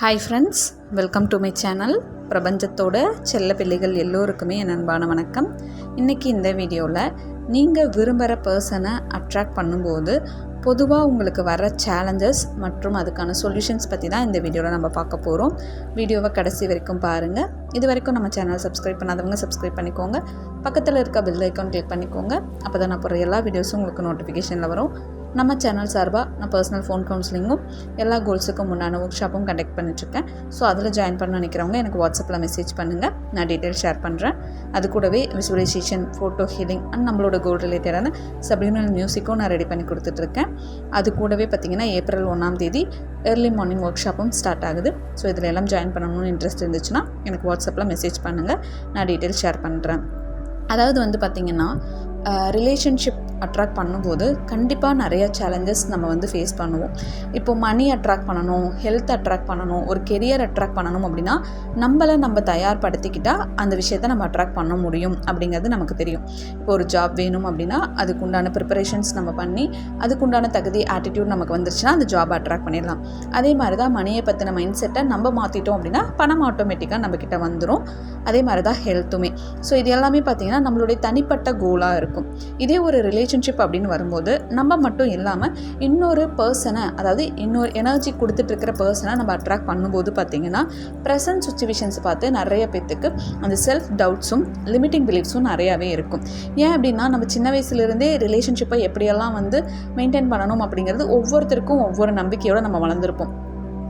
Hi friends welcome to my channel பிரபஞ்சத்தோட செல்ல பிள்ளைகள் எல்லோருக்குமே என் அன்பான வணக்கம். இன்றைக்கி இந்த வீடியோவில் நீங்கள் விரும்புகிற பர்சனை அட்ராக்ட் பண்ணும்போது பொதுவாக உங்களுக்கு வர சேலஞ்சஸ் மற்றும் அதுக்கான சொல்யூஷன்ஸ் பற்றி தான் இந்த வீடியோவில் நம்ம பார்க்க போகிறோம் வீடியோவை கடைசி வரைக்கும் பாருங்கள் இது வரைக்கும் நம்ம சேனல் சப்ஸ்கிரைப் பண்ணாதவங்க சப்ஸ்கிரைப் பண்ணிக்கோங்க. பக்கத்தில் இருக்க பெல் ஐக்கான் கிளிக் பண்ணிக்கோங்க. அப்போ தான் நான் போகிற எல்லா வீடியோஸும் உங்களுக்கு நோட்டிஃபிகேஷனில் வரும். நம்ம சேனல் சார்பாக நான் பர்சனல் ஃபோன் கவுன்சிலிங்கும் எல்லா கோல்ஸுக்கும் முன்னான ஒர்க் ஷாப்பும் கண்டக்ட் பண்ணிட்டுருக்கேன். ஸோ அதில் ஜாயின் பண்ண நினைக்கிறவங்க எனக்கு வாட்ஸ்அப்பில் மெசேஜ் பண்ணுங்கள் நான் டீட்டெயில் ஷேர் பண்ணுறேன் அது கூடவே விசுவலைசேஷன் ஃபோட்டோ ஹீலிங் அண்ட் நம்மளோட கோல் ரிலேட்டடான சப்ளிமினல் மியூசிக்கும் நான் ரெடி பண்ணி கொடுத்துட்ருக்கேன் அது கூடவே பார்த்திங்கன்னா ஏப்ரல் ஒன்றாம் தேதி ஏர்லி மார்னிங் ஒர்க் ஷாப்பும் ஸ்டார்ட் ஆகுது. ஸோ இதில் எல்லாம் ஜாயின் பண்ணணும்னு இன்ட்ரெஸ்ட் இருந்துச்சுன்னா எனக்கு வாட்ஸ்அப்பில் மெசேஜ் பண்ணுங்கள் நான் டீட்டெயில் ஷேர் பண்ணுறேன் அதாவது வந்து பார்த்திங்கன்னா ரிலேஷன்ஷிப் அட்ராக்ட் பண்ணும்போது கண்டிப்பாக நிறைய சேலஞ்சஸ் நம்ம வந்து ஃபேஸ் பண்ணுவோம். இப்போ மணி அட்ராக்ட் பண்ணணும் ஹெல்த் அட்ராக்ட் பண்ணணும் ஒரு கெரியர் அட்ராக்ட் பண்ணணும் அப்படின்னா நம்மளை நம்ம தயார்படுத்திக்கிட்டால் அந்த விஷயத்த நம்ம அட்ராக்ட் பண்ண முடியும் அப்படிங்கிறது நமக்கு தெரியும். இப்போ ஒரு ஜாப் வேணும் அப்படின்னா அதுக்கு உண்டான ப்ரிப்பரேஷன்ஸ் நம்ம பண்ணி அதுக்குண்டான தகுதி ஆட்டிடியூட் நமக்கு வந்துருச்சுன்னா அந்த ஜாப் அட்ராக்ட் பண்ணிடலாம். அதே மாதிரி தான் மணியை பற்றின மைண்ட் செட்டை நம்ம மாற்றிட்டோம் அப்படின்னா பணம் ஆட்டோமேட்டிக்காக நம்மக்கிட்ட வந்துடும் அதே மாதிரி தான் ஹெல்த்துமே ஸோ இது எல்லாமே பார்த்திங்கன்னா நம்மளுடைய தனிப்பட்ட கோலாக இருக்கும். இதே ஒரு ரிலேஷன்ஷிப் அப்படின்னு வரும்போது நம்ம மட்டும் இல்லாமல் இன்னொரு பர்சனை அதாவது இன்னொரு எனர்ஜி கொடுத்துட்ருக்கிற பர்சனை நம்ம அட்ராக்ட் பண்ணும்போது பார்த்திங்கன்னா ப்ரெசன்ட் சுச்சுவேஷன்ஸ் பார்த்து நிறைய பேத்துக்கு அந்த செல்ஃப் டவுட்ஸும் லிமிட்டிங் பிலீஃப்ஸும் நிறையாவே இருக்கும். ஏன் அப்படின்னா நம்ம சின்ன வயசுலேருந்தே ரிலேஷன்ஷிப்பை எப்படியெல்லாம் வந்து மெயின்டைன் பண்ணணும் அப்படிங்கிறது ஒவ்வொருத்தருக்கும் ஒவ்வொரு நம்பிக்கையோடு நம்ம வளர்ந்துருப்போம்.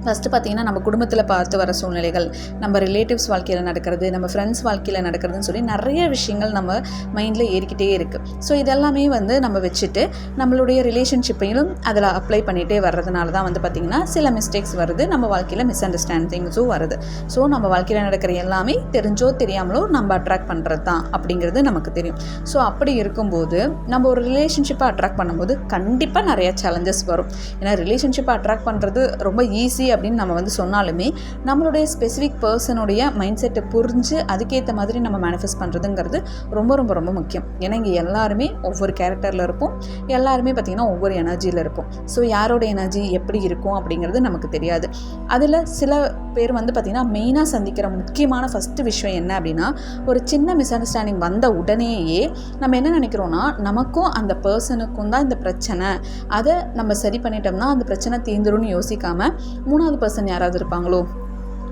ஃபஸ்ட்டு பார்த்திங்கன்னா நம்ம குடும்பத்தில் பார்த்து வர சூழ்நிலைகள் நம்ம ரிலேட்டிவ்ஸ் வாழ்க்கையில் நடக்கிறது நம்ம ஃப்ரெண்ட்ஸ் வாழ்க்கையில் நடக்கிறதுன்னு சொல்லி நிறைய விஷயங்கள் நம்ம மைண்டில் ஏறிக்கிட்டே இருக்குது ஸோ இதெல்லாமே வந்து நம்ம வச்சுட்டு நம்மளுடைய ரிலேஷன்ஷிப்பையும் அதில் அப்ளை பண்ணிகிட்டே வர்றதுனால தான் வந்து பார்த்திங்கன்னா சில மிஸ்டேக்ஸ் வருது நம்ம வாழ்க்கையில் மிஸ் அண்டர்ஸ்டாண்டிங்ஸும் வருது. ஸோ நம்ம வாழ்க்கையில் நடக்கிற எல்லாமே தெரிஞ்சோ தெரியாமலோ நம்ம அட்ராக்ட் பண்ணுறது தான் அப்படிங்கிறது நமக்கு தெரியும். ஸோ அப்படி இருக்கும்போது நம்ம ஒரு ரிலேஷன்ஷிப்பை அட்ராக்ட் பண்ணும்போது கண்டிப்பாக நிறையா சேலஞ்சஸ் வரும். ஏன்னா ரிலேஷன்ஷிப்பை அட்ராக்ட் பண்ணுறது ரொம்ப ஈஸி அப்படின்னு நம்ம வந்து சொன்னாலுமே நம்மளுடைய ஸ்பெசிஃபிக் பர்சனுடைய மைண்ட் செட்டை புரிஞ்சு அதுக்கேற்ற மாதிரி நம்ம மேனிஃபெஸ்ட் பண்ணுறதுங்கிறது ரொம்ப ரொம்ப ரொம்ப முக்கியம். ஏன்னா இங்கே எல்லாருமே ஒவ்வொரு கேரக்டரில் இருப்போம். எல்லாருமே பார்த்திங்கன்னா ஒவ்வொரு எனர்ஜியில் இருப்போம். ஸோ யாரோட எனர்ஜி எப்படி இருக்கும் அப்படிங்கிறது நமக்கு தெரியாது. அதில் சில பேர் வந்து பார்த்திங்கன்னா மெயினாக சந்திக்கிற முக்கியமான ஃபஸ்ட்டு விஷயம் என்ன அப்படின்னா ஒரு சின்ன மிஸ் அண்டர்ஸ்டாண்டிங் வந்த உடனேயே நம்ம என்ன நினைக்கிறோன்னா நமக்கும் அந்த பர்சனுக்கும் தான் இந்த பிரச்சனை. அதை நம்ம சரி பண்ணிட்டோம்னா அந்த பிரச்சனை தீந்துரும்னு யோசிக்காமல் மூணாவது பர்சன் யாராவது இருப்பாங்களோ?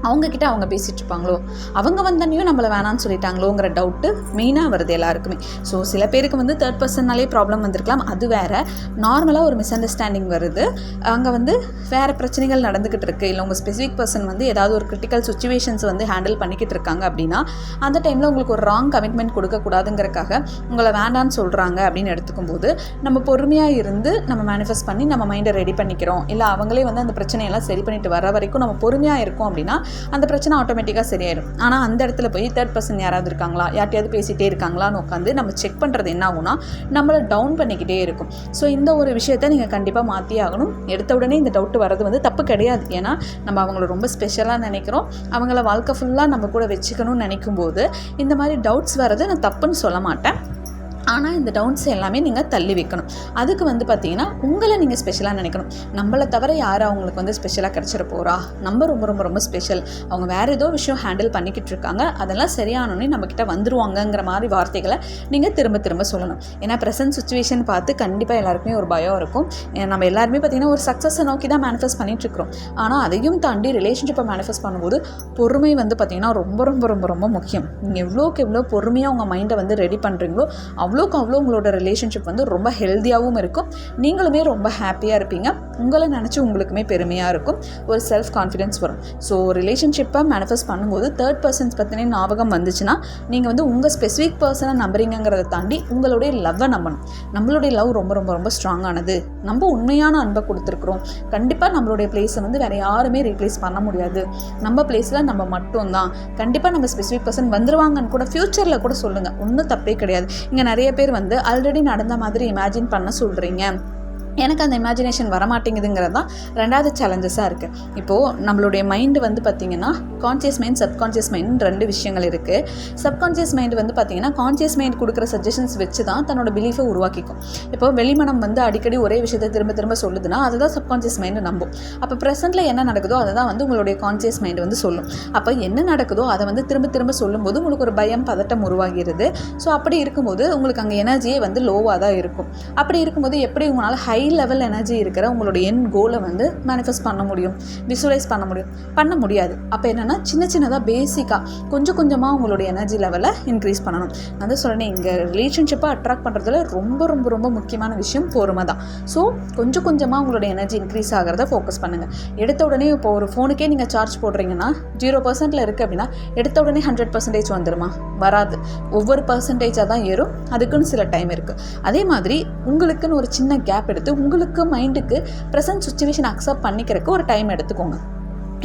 அவங்கக்கிட்ட அவங்க பேசிகிட்டு இருப்பாங்களோ அவங்க வந்தனையும் நம்மளை வேணான்னு சொல்லிட்டாங்களோங்கிற டவுட்டு மெயினாக வருது எல்லாருக்குமே. ஸோ சில பேருக்கு வந்து தேர்ட் பர்சன்னாலே ப்ராப்ளம் வந்திருக்கலாம். அது வேறு. நார்மலாக ஒரு மிஸ் அண்டர்ஸ்டாண்டிங் வருது. அங்கே வந்து வேறு பிரச்சனைகள் நடந்துக்கிட்டு இருக்குது இல்லை உங்கள் ஸ்பெசிஃபிக் பர்சன் வந்து ஏதாவது ஒரு கிரிட்டிக்கல் சுச்சுவேஷன்ஸ் வந்து ஹேண்டில் பண்ணிக்கிட்டு இருக்காங்க அப்படின்னா அந்த டைமில் உங்களுக்கு ஒரு ராங் கமிட்மெண்ட் கொடுக்கக்கூடாதுங்கிறக்காக உங்களை வேண்டான்னு சொல்கிறாங்க அப்படின்னு எடுத்துக்கும் போது நம்ம பொறுமையாக இருந்து நம்ம மேனிஃபெஸ்ட் பண்ணி நம்ம மைண்டை ரெடி பண்ணிக்கிறோம். இல்லை அவங்களே வந்து அந்த பிரச்சனையெல்லாம் சரி பண்ணிட்டு வர வரைக்கும் நம்ம பொறுமையாக இருக்கோம் அப்படின்னா அந்த பிரச்சனை ஆட்டோமேட்டிக்காக சரியாயிடும் ஆனால் அந்த இடத்துல போய் தேர்ட் பர்சன் யாராவது இருக்காங்களா? யார்ட்டையாவது பேசிகிட்டே இருக்காங்களான்னு உட்காந்து நம்ம செக் பண்ணுறது என்ன ஆகும்னா நம்மளை டவுன் பண்ணிக்கிட்டே இருக்கும். ஸோ இந்த ஒரு விஷயத்த நீங்கள் கண்டிப்பாக மாற்றியே ஆகணும். எடுத்த உடனே இந்த டவுட் வர்றது வந்து தப்பு கிடையாது. ஏன்னா நம்ம அவங்கள ரொம்ப ஸ்பெஷலாக நினைக்கிறோம். அவங்கள வாழ்க்கை ஃபுல்லாக நம்ம கூட வச்சுக்கணும்னு நினைக்கும் போது இந்த மாதிரி டவுட்ஸ் வர்றது நான் தப்புன்னு சொல்ல மாட்டேன். ஆனால் இந்த டவுன்ஸ் எல்லாமே நீங்கள் தள்ளி வைக்கணும். அதுக்கு வந்து பார்த்தீங்கன்னா உங்களை நீங்கள் ஸ்பெஷலாக நினைக்கணும். நம்மளை தவிர யார் அவங்களுக்கு வந்து ஸ்பெஷலாக கிடச்சிட போகிறா நம்ம ரொம்ப ரொம்ப ரொம்ப ஸ்பெஷல் அவங்க வேறு ஏதோ விஷயம் ஹேண்டில் பண்ணிக்கிட்டு இருக்காங்க. அதெல்லாம் சரியானோடனே நம்மக்கிட்ட வந்துருவாங்கங்கிற மாதிரி வார்த்தைகளை நீங்கள் திரும்ப திரும்ப சொல்லணும். ஏன்னா ப்ரெசன்ட் சுச்சுவேஷன் பார்த்து கண்டிப்பாக எல்லாருக்குமே ஒரு பயம் இருக்கும். நம்ம எல்லாருமே பார்த்திங்கன்னா ஒரு சக்ஸஸை நோக்கி தான் மேனிஃபெஸ்ட் பண்ணிகிட்ருக்கிறோம் ஆனால் அதையும் தாண்டி ரிலேஷன்ஷிப்பை மேனிஃபெஸ்ட் பண்ணும்போது பொறுமை வந்து பார்த்திங்கன்னா ரொம்ப ரொம்ப ரொம்ப ரொம்ப முக்கியம். நீங்கள் எவ்வளோக்கு எவ்வளோ பொறுமையாக உங்கள் மைண்டை வந்து ரெடி பண்ணுறீங்களோ அவ்வளோ அவ்வளோக்கு அவ்வளோ உங்களோட ரிலேஷன்ஷிப் வந்து ரொம்ப ஹெல்த்தியாகவும் இருக்கும். நீங்களுமே ரொம்ப ஹாப்பியாக இருப்பீங்க. உங்களை நினச்சி உங்களுக்குமே பெருமையாக இருக்கும். ஒரு செல்ஃப் கான்ஃபிடென்ஸ் வரும் ஸோ ரிலேஷன்ஷிப்பை மேனிஃபெஸ்ட் பண்ணும்போது தேர்ட் பர்சன்ஸ் பற்றின ஞாபகம் வந்துச்சுன்னா நீங்கள் வந்து உங்கள் ஸ்பெசிஃபிக் பர்சனை நம்புறீங்கிறத தாண்டி உங்களுடைய லவ்வை நம்பணும். நம்மளுடைய லவ் ரொம்ப ரொம்ப ரொம்ப ஸ்ட்ராங்கானது நம்ம உண்மையான அன்பை கொடுத்துருக்குறோம். கண்டிப்பாக நம்மளுடைய பிளேஸை வந்து வேறு யாருமே ரீப்ளேஸ் பண்ண முடியாது. நம்ம பிளேஸில் நம்ம மட்டும்தான். கண்டிப்பாக நம்ம ஸ்பெசிஃபிக் பர்சன் வந்துருவாங்கன்னு கூட ஃப்யூச்சரில் கூட சொல்லுங்கள் ஒன்றும் தப்பே கிடையாது. இங்கே நிறைய பேர் வந்து ஆல்ரெடி நடந்த மாதிரி இமேஜின் பண்ண சொல்கிறீங்க எனக்கு அந்த இமேஜினேஷன் வரமாட்டேங்குதுங்கிறது தான் ரெண்டாவது சேலஞ்சஸாக இருக்குது இப்போது நம்மளுடைய மைண்டு வந்து பார்த்திங்கன்னா கான்சியஸ் மைண்ட் சப்கான்ஷியஸ் மைண்ட் ரெண்டு விஷயங்கள் இருக்குது சப்கான்ஷியஸ் மைண்ட் வந்து பார்த்திங்கன்னா கான்சியஸ் மைண்ட் கொடுக்குற சஜஷன்ஸ் வச்சு தான் தன்னோட பிலீஃபை உருவாக்கிக்கும். இப்போ வெளிமனம் வந்து அடிக்கடி ஒரே விஷயத்தை திரும்ப திரும்ப சொல்லுதுன்னா அதுதான் சப்கான்ஷியஸ் மைண்டு நம்பும். அப்போ ப்ரெசென்ட்டில் என்ன நடக்குதோ அதை தான் வந்து உங்களுடைய கான்சியஸ் மைண்ட் வந்து சொல்லும். அப்போ என்ன நடக்குதோ அதை வந்து திரும்ப திரும்ப சொல்லும்போது உங்களுக்கு ஒரு பயம் பதட்டம் உருவாகிறது ஸோ அப்படி இருக்கும்போது உங்களுக்கு அங்கே எனர்ஜியே வந்து லோவாக தான் இருக்கும். அப்படி இருக்கும்போது எப்படி உங்களால் ஹை லெவல் எனர்ஜி இருக்கிற உங்களோட என் கோலை வந்து மேனிஃபெஸ்ட் பண்ண முடியும் விசுவலைஸ் பண்ண முடியும். பண்ண முடியாது. அப்போ என்னென்னா சின்ன சின்னதாக பேசிக்காக கொஞ்சம் கொஞ்சமாக உங்களோட எனர்ஜி லெவலை இன்க்ரீஸ் பண்ணணும். நான் வந்து சொல்கிறேன் இங்கே ரிலேஷன்ஷிப்பை அட்ராக்ட் பண்ணுறதுல ரொம்ப ரொம்ப ரொம்ப முக்கியமான விஷயம் பொறுமை தான். ஸோ கொஞ்சம் கொஞ்சமாக உங்களோட எனர்ஜி இன்க்ரீஸ் ஆகிறத ஃபோக்கஸ் பண்ணுங்கள் எடுத்த உடனே இப்போ ஒரு ஃபோனுக்கே நீங்கள் சார்ஜ் போடுறீங்கன்னா ஜீரோ பர்சன்ட்டில் இருக்குது அப்படின்னா எடுத்த உடனே ஹண்ட்ரட் பர்சன்டேஜ் வந்துருமா? வராது. ஒவ்வொரு பர்சன்டேஜாக தான் ஏறும். அதுக்குன்னு சில டைம் இருக்குது அதே மாதிரி உங்களுக்குன்னு ஒரு சின்ன கேப் எடுத்து உங்களுக்கு மைண்டுக்கு ப்ரெசன்ட் சுச்சுவேஷன் அக்செப்ட் பண்ணிக்கிறதுக்கு ஒரு டைம் எடுத்துக்கோங்க.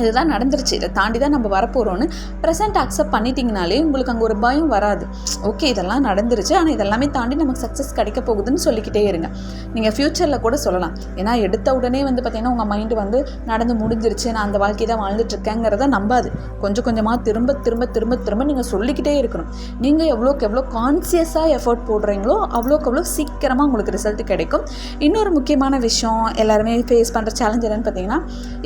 இதுதான் நடந்துருச்சு. இதை தாண்டி தான் நம்ம வரப்போகிறோன்னு ப்ரெசென்ட் அக்செப்ட் பண்ணிட்டீங்கனாலே உங்களுக்கு அங்கே ஒரு பயம் வராது. ஓகே இதெல்லாம் நடந்துருச்சு. ஆனால் இதெல்லாமே தாண்டி நமக்கு சக்ஸஸ் கிடைக்க போகுதுன்னு சொல்லிக்கிட்டே இருங்க. நீங்கள் ஃப்யூச்சரில் கூட சொல்லலாம். ஏன்னா எடுத்த உடனே வந்து பார்த்தீங்கன்னா உங்கள் மைண்டு வந்து நடந்து முடிஞ்சிருச்சு. நான் அந்த வாழ்க்கை தான் வாழ்ந்துட்டுருக்கேங்கிறத நம்பாது. கொஞ்சம் கொஞ்சமாக திரும்ப திரும்ப திரும்ப திரும்ப நீங்கள் சொல்லிக்கிட்டே இருக்கணும். நீங்கள் எவ்வளோக்கு எவ்வளோ கான்சியஸாக எஃபர்ட் போடுறீங்களோ அவ்வளோக்கு அவ்வளோ சீக்கிரமாக உங்களுக்கு ரிசல்ட் கிடைக்கும். இன்னொரு முக்கியமான விஷயம் எல்லாருமே ஃபேஸ் பண்ணுற சேலஞ்ச் என்னென்னு பார்த்தீங்கன்னா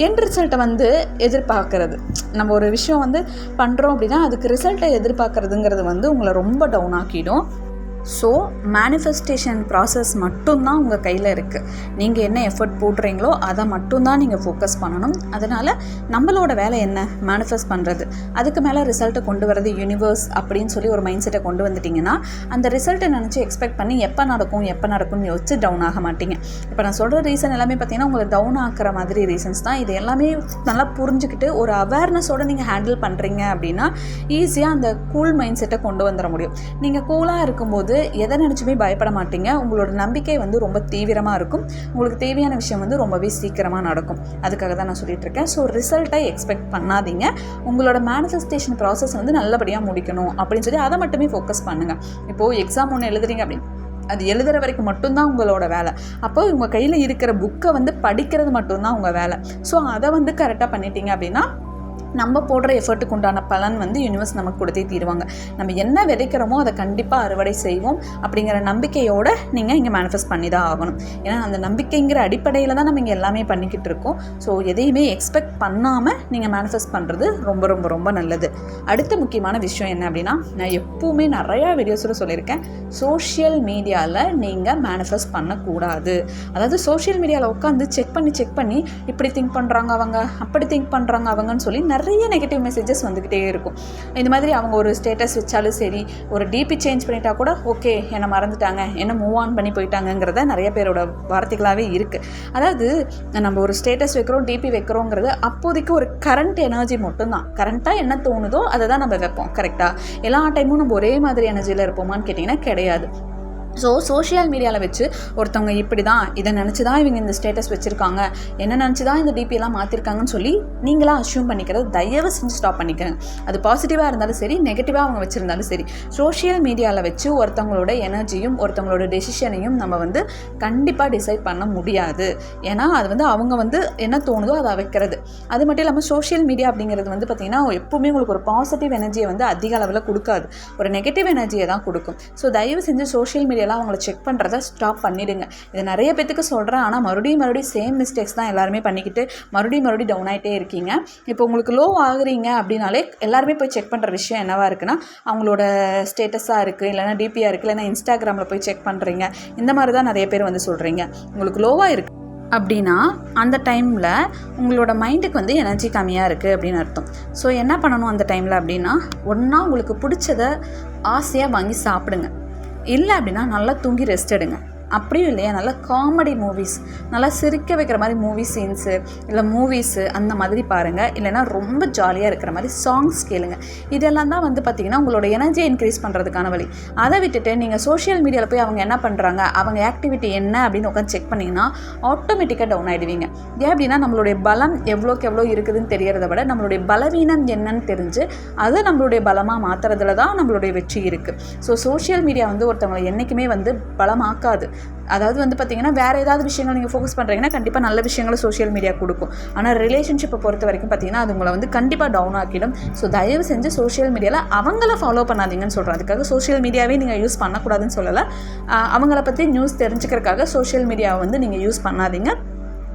என் ரிசல்ட்டை வந்து எதிர்பார்க்கறது. நம்ம ஒரு விஷயம் வந்து பண்ணுறோம் அப்படின்னா அதுக்கு ரிசல்ட்டை எதிர்பார்க்கறதுங்கிறது வந்து உங்களை ரொம்ப டவுன் ஆக்கிடும். ஸோ மேனிஃபெஸ்டேஷன் ப்ராசஸ் மட்டும்தான் உங்கள் கையில் இருக்குது நீங்கள் என்ன எஃபர்ட் போடுறீங்களோ அதை மட்டும்தான் நீங்கள் ஃபோக்கஸ் பண்ணணும். அதனால் நம்மளோட வேலை என்ன? மேனிஃபெஸ்ட் பண்ணுறது அதுக்கு மேலே ரிசல்ட்டை கொண்டு வரது யூனிவர்ஸ் அப்படின்னு சொல்லி ஒரு மைண்ட் செட்டை கொண்டு வந்துட்டிங்கன்னா அந்த ரிசல்ட்டை நினச்சி எக்ஸ்பெக்ட் பண்ணி எப்போ நடக்கும் எப்போ நடக்கும்னு யோசிச்சு டவுன் ஆக மாட்டீங்க. இப்போ நான் சொல்கிற ரீசன் எல்லாமே பார்த்தீங்கன்னா உங்களை டவுன் ஆக்குற மாதிரி ரீசன்ஸ் தான். இது எல்லாமே நல்லா புரிஞ்சுக்கிட்டு ஒரு அவேர்னஸோடு நீங்கள் ஹேண்டில் பண்ணுறீங்க அப்படின்னா ஈஸியாக அந்த கூல் மைண்ட் செட்டை கொண்டு வந்துட முடியும். நீங்கள் கூலாக இருக்கும்போது எதை நினச்சுமே பயப்பட மாட்டீங்க. உங்களோட நம்பிக்கை வந்து ரொம்ப தீவிரமாக இருக்கும். உங்களுக்கு தேவையான விஷயம் வந்து ரொம்பவே சீக்கிரமாக நடக்கும். அதுக்காக தான் நான் சொல்லிட்டு இருக்கேன். ஸோ ரிசல்ட்டை எக்ஸ்பெக்ட் பண்ணாதீங்க. உங்களோட மேனிஃபெஸ்டேஷன் ப்ராசஸ் வந்து நல்லபடியாக முடிக்கணும் அப்படின்னு சொல்லி அதை மட்டுமே ஃபோக்கஸ் பண்ணுங்கள் இப்போது எக்ஸாம் ஒன்று எழுதுறீங்க அப்படின்னு அது எழுதுகிற வரைக்கும் மட்டும்தான் உங்களோட வேலை. அப்போ உங்கள் கையில் இருக்கிற புக்கை வந்து படிக்கிறது மட்டும்தான் உங்கள் வேலை. ஸோ அதை வந்து கரெக்டாக பண்ணிட்டீங்க அப்படின்னா நம்ம போடுற எஃபர்ட்டுக்கு உண்டான பலன் வந்து யூனிவர்ஸ் நமக்கு கொடுத்தே தீருவாங்க. நம்ம என்ன விதைக்கிறோமோ அதை கண்டிப்பாக அறுவடை செய்வோம் அப்படிங்கிற நம்பிக்கையோடு நீங்கள் இங்கே மேனிஃபெஸ்ட் பண்ணி தான் ஆகணும். ஏன்னா அந்த நம்பிக்கைங்கிற அடிப்படையில் தான் நம்ம இங்கே எல்லாமே பண்ணிக்கிட்டு இருக்கோம். ஸோ எதையுமே எக்ஸ்பெக்ட் பண்ணாமல் நீங்கள் மேனிஃபெஸ்ட் பண்ணுறது ரொம்ப ரொம்ப ரொம்ப நல்லது. அடுத்த முக்கியமான விஷயம் என்ன அப்படின்னா நான் எப்போவுமே நிறையா வீடியோஸில் சொல்லியிருக்கேன். சோஷியல் மீடியாவில் நீங்கள் மேனிஃபெஸ்ட் பண்ணக்கூடாது. அதாவது சோஷியல் மீடியாவில் உட்காந்து செக் பண்ணி செக் பண்ணி இப்படி திங்க் பண்ணுறாங்க அவங்க அப்படி திங்க் பண்ணுறாங்க அவங்கன்னு சொல்லி நிறைய நிறைய நெகட்டிவ் மெசேஜஸ் வந்துக்கிட்டே இருக்கும். இந்த மாதிரி அவங்க ஒரு ஸ்டேட்டஸ் வச்சாலும் சரி ஒரு டிபி சேஞ்ச் பண்ணிட்டா கூட ஓகே என்னை மறந்துட்டாங்க என்ன மூவ் ஆன் பண்ணி போயிட்டாங்கங்கிறத நிறைய பேரோட வார்த்தைகளாகவே இருக்குது அதாவது நம்ம ஒரு ஸ்டேட்டஸ் வைக்கிறோம் டிபி வைக்கிறோங்கிறது அப்போதைக்கு ஒரு கரண்ட் எனர்ஜி மட்டும்தான். கரண்ட்டாக என்ன தோணுதோ அதை தான் நம்ம வைப்போம் கரெக்டாக எல்லா டைமும் நம்ம ஒரே மாதிரி எனர்ஜியில் இருப்போமான்னு கேட்டிங்கன்னா கிடையாது. ஸோ சோஷியல் மீடியாவில் வச்சு ஒருத்தவங்க இப்படி தான் இதை நினச்சி தான் இவங்க இந்த ஸ்டேட்டஸ் வச்சுருக்காங்க. என்ன நினச்சி தான் இந்த டிபியெல்லாம் மாற்றிருக்காங்கன்னு சொல்லி நீங்களாம் அஷ்யூம் பண்ணிக்கிறது தயவு செஞ்சு ஸ்டாப் பண்ணிக்கிறேன். அது பாசிட்டிவாக இருந்தாலும் சரி நெகட்டிவாக அவங்க வச்சுருந்தாலும் சரி சோஷியல் மீடியாவில் வச்சு ஒருத்தவங்களோட எனர்ஜியும் ஒருத்தவங்களோட டெசிஷனையும் நம்ம வந்து கண்டிப்பாக டிசைட் பண்ண முடியாது. ஏன்னா அது வந்து அவங்க வந்து என்ன தோணுதோ அதை வைக்கிறது. அது மட்டும் இல்லாமல் சோஷியல் மீடியா அப்படிங்கிறது வந்து பார்த்திங்கன்னா எப்பவுமே உங்களுக்கு ஒரு பாசிட்டிவ் எனர்ஜியை வந்து அதிக அளவில் கொடுக்காது. ஒரு நெகட்டிவ் எனர்ஜியை தான் கொடுக்கும். ஸோ தயவு செஞ்சு சோஷியல் மீடியா எல்லாம் அவங்கள செக் பண்ணுறத ஸ்டாப் பண்ணிடுங்க. இது நிறைய பேத்துக்கு சொல்கிறேன் ஆனால் மறுபடியும் மறுபடியும் சேம் மிஸ்டேக்ஸ் தான் எல்லாருமே பண்ணிக்கிட்டு மறுபடியும் மறுபடியும் டவுன் ஆகிட்டே இருக்கீங்க. இப்போ உங்களுக்கு லோ ஆகுறீங்க அப்படின்னாலே எல்லாருமே போய் செக் பண்ணுற விஷயம் என்னவாக இருக்குன்னா அவங்களோட ஸ்டேட்டஸாக இருக்குது இல்லைனா டிபியாக இருக்குது இல்லைனா இன்ஸ்டாகிராமில் போய் செக் பண்ணுறீங்க இந்த மாதிரி தான் நிறைய பேர் வந்து சொல்கிறீங்க உங்களுக்கு லோவாக இருக்குது அப்படின்னா அந்த டைமில் உங்களோட மைண்டுக்கு வந்து எனர்ஜி கம்மியாக இருக்குது அப்படின்னு அர்த்தம். ஸோ என்ன பண்ணணும் அந்த டைமில் அப்படின்னா ஒன்றா உங்களுக்கு பிடிச்சத ஆசையாக வாங்கி சாப்பிடுங்க. இல்லை அப்படின்னா நல்லா தூங்கி ரெஸ்ட் எடுங்க. அப்படியும் இல்லையா? நல்லா காமெடி மூவிஸ் நல்லா சிரிக்க வைக்கிற மாதிரி மூவி சீன்ஸு இல்லை மூவிஸு அந்த மாதிரி பாருங்கள் இல்லைனா ரொம்ப ஜாலியாக இருக்கிற மாதிரி சாங்ஸ் கேளுங்க. இதெல்லாம் தான் வந்து பார்த்திங்கன்னா உங்களோட எனர்ஜியை இன்க்ரீஸ் பண்ணுறதுக்கான வழி. அதை விட்டுட்டு நீங்கள் சோஷியல் மீடியாவில் போய் அவங்க என்ன பண்ணுறாங்க அவங்க ஆக்டிவிட்டி என்ன அப்படின்னு உட்காந்து செக் பண்ணிங்கன்னா ஆட்டோமேட்டிக்காக டவுன் ஆகிடுவீங்க ஏன் அப்படின்னா நம்மளுடைய பலம் எவ்வளோக்கு எவ்வளோ இருக்குதுன்னு தெரியறத விட நம்மளுடைய பலவீனம் என்னன்னு தெரிஞ்சு அதை நம்மளுடைய பலமாக மாற்றுறதுல தான் நம்மளுடைய வெற்றி இருக்குது ஸோ சோஷியல் மீடியா வந்து ஒருத்தவங்களை என்றைக்குமே வந்து பலமாக்காது. அதாவது வந்து பார்த்தீங்கன்னா வேறு ஏதாவது விஷயங்கள் நீங்கள் ஃபோக்கஸ் பண்ணுறீங்கன்னா கண்டிப்பாக நல்ல விஷயங்களை சோஷியல் மீடியா கொடுக்கும். ஆனால் ரிலேஷன்ஷிப்பை பொறுத்த வரைக்கும் பார்த்தீங்கன்னா அது உங்களை வந்து கண்டிப்பாக டவுன் ஆக்கிடும். ஸோ தயவு செஞ்சு சோஷியல் மீடியாவில் அவங்கள ஃபாலோ பண்ணாதீங்கன்னு சொல்கிறேன் அதுக்காக சோஷியல் மீடியாவே நீங்கள் யூஸ் பண்ணக்கூடாதுன்னு சொல்லலை. அவங்கள பற்றி நியூஸ் தெரிஞ்சுக்கிறதுக்காக சோஷியல் மீடியாவை வந்து நீங்கள் யூஸ் பண்ணாதீங்க.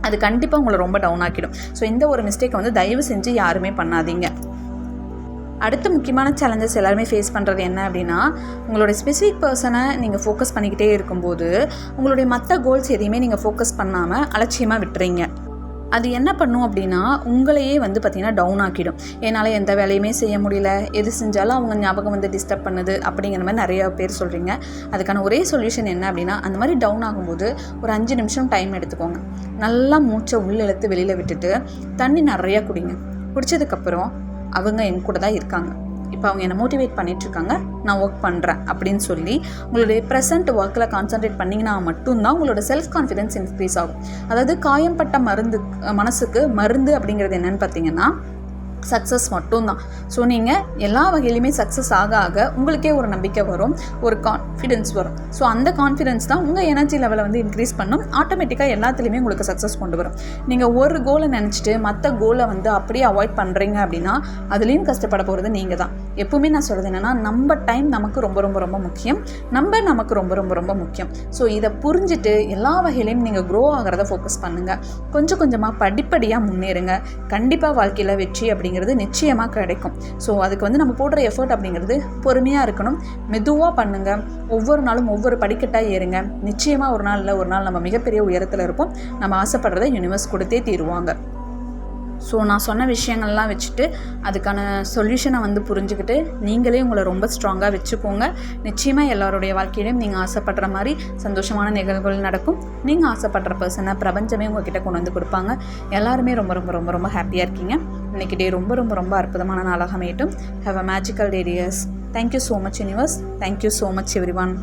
அது கண்டிப்பாக உங்களை ரொம்ப டவுன் ஆக்கிடும். ஸோ இந்த ஒரு மிஸ்டேக்கை வந்து தயவு செஞ்சு யாருமே பண்ணாதீங்க. அடுத்த முக்கியமான சேலஞ்சஸ் எல்லாருமே ஃபேஸ் பண்ணுறது என்ன அப்படின்னா உங்களுடைய ஸ்பெசிஃபிக் பர்சனை நீங்கள் ஃபோக்கஸ் பண்ணிக்கிட்டே இருக்கும்போது உங்களுடைய மற்ற கோல்ஸ் எதையுமே நீங்கள் ஃபோக்கஸ் பண்ணாமல் அலட்சியமாக விட்டுறீங்க. அது என்ன பண்ணும் அப்படின்னா உங்களையே வந்து பார்த்திங்கன்னா டவுன் ஆக்கிடும். என்னால் எந்த வேலையுமே செய்ய முடியல எது செஞ்சாலும் அவங்க ஞாபகம் வந்து டிஸ்டர்ப் பண்ணுது அப்படிங்கிற மாதிரி நிறைய பேர் சொல்கிறீங்க அதுக்கான ஒரே சொல்யூஷன் என்ன அப்படின்னா அந்த மாதிரி டவுன் ஆகும்போது ஒரு அஞ்சு நிமிஷம் டைம் எடுத்துக்கோங்க. நல்லா மூச்சை உள்ள இழுத்து வெளியில் விட்டுட்டு தண்ணி நிறையா குடிங்க. குடிச்சதுக்கப்புறம் அவங்க என் கூட தான் இருக்காங்க. இப்போ அவங்க என்னை மோட்டிவேட் பண்ணிகிட்ருக்காங்க இருக்காங்க நான் ஒர்க் பண்ணுறேன் அப்படின்னு சொல்லி உங்களுடைய ப்ரெசண்ட் ஒர்க்கில் கான்சன்ட்ரேட் பண்ணிங்கன்னா மட்டும்தான் உங்களோட செல்ஃப் கான்ஃபிடென்ஸ் இன்க்ரீஸ் ஆகும். அதாவது காயம்பட்ட மருந்து மனசுக்கு மருந்து அப்படிங்கிறது என்னன்னு பார்த்தீங்கன்னா சக்ஸஸ் மட்டும்தான். ஸோ நீங்கள் எல்லா வகையிலுமே சக்ஸஸ் ஆக ஆக உங்களுக்கே ஒரு நம்பிக்கை வரும் ஒரு கான்ஃபிடென்ஸ் வரும். ஸோ அந்த கான்ஃபிடென்ஸ் தான் உங்கள் எனர்ஜி லெவலை வந்து இன்க்ரீஸ் பண்ணும். ஆட்டோமேட்டிக்காக எல்லாத்துலேயுமே உங்களுக்கு சக்ஸஸ் கொண்டு வரும். நீங்கள் ஒரு கோலை நினச்சிட்டு மற்ற கோலை வந்து அப்படியே அவாய்ட் பண்ணுறீங்க அப்படின்னா அதுலேயும் கஷ்டப்பட போகிறது நீங்கள் தான் எப்பவுமே நான் சொல்கிறது என்னென்னா நம்ம டைம் நமக்கு ரொம்ப ரொம்ப ரொம்ப முக்கியம். நம்ம நமக்கு ரொம்ப ரொம்ப ரொம்ப முக்கியம். ஸோ இதை புரிஞ்சுட்டு எல்லா வகையிலையும் நீங்கள் க்ரோ ஆகிறத ஃபோக்கஸ் பண்ணுங்கள் கொஞ்சம் கொஞ்சமாக படிப்படியாக முன்னேறுங்க. கண்டிப்பாக வாழ்க்கையில் வெற்றி அப்படிங்கிறது நிச்சயமாக கிடைக்கும். ஸோ அதுக்கு வந்து நம்ம போடுற எஃபர்ட் அப்படிங்கிறது பொறுமையாக இருக்கணும். மெதுவாக பண்ணுங்கள் ஒவ்வொரு நாளும் ஒவ்வொரு படிக்கட்டாக ஏறுங்க. நிச்சயமாக ஒரு நாள் இல்லை ஒரு நாள் நம்ம மிகப்பெரிய உயரத்தில் இருப்போம். நம்ம ஆசைப்படுறதை யூனிவர்ஸ் கொடுத்தே தீருவாங்க. ஸோ நான் சொன்ன விஷயங்கள்லாம் வச்சுட்டு அதுக்கான சொல்யூஷனை வந்து புரிஞ்சுக்கிட்டு நீங்களே உங்களை ரொம்ப ஸ்ட்ராங்காக வச்சுக்கோங்க. நிச்சயமாக எல்லாருடைய வாழ்க்கையிலையும் நீங்கள் ஆசைப்படுற மாதிரி சந்தோஷமான நிகழ்வுகள் நடக்கும். நீங்கள் ஆசைப்படுற பர்சனை பிரபஞ்சமே உங்ககிட்ட கொண்டு வந்து கொடுப்பாங்க. எல்லாருமே ரொம்ப ரொம்ப ரொம்ப ரொம்ப ஹாப்பியாக இருக்கீங்க. இன்னைக்கு டே ரொம்ப ரொம்ப ரொம்ப அற்புதமான நாளாக அமையட்டும். Have a magical day dears thank you so much universe thank you so much everyone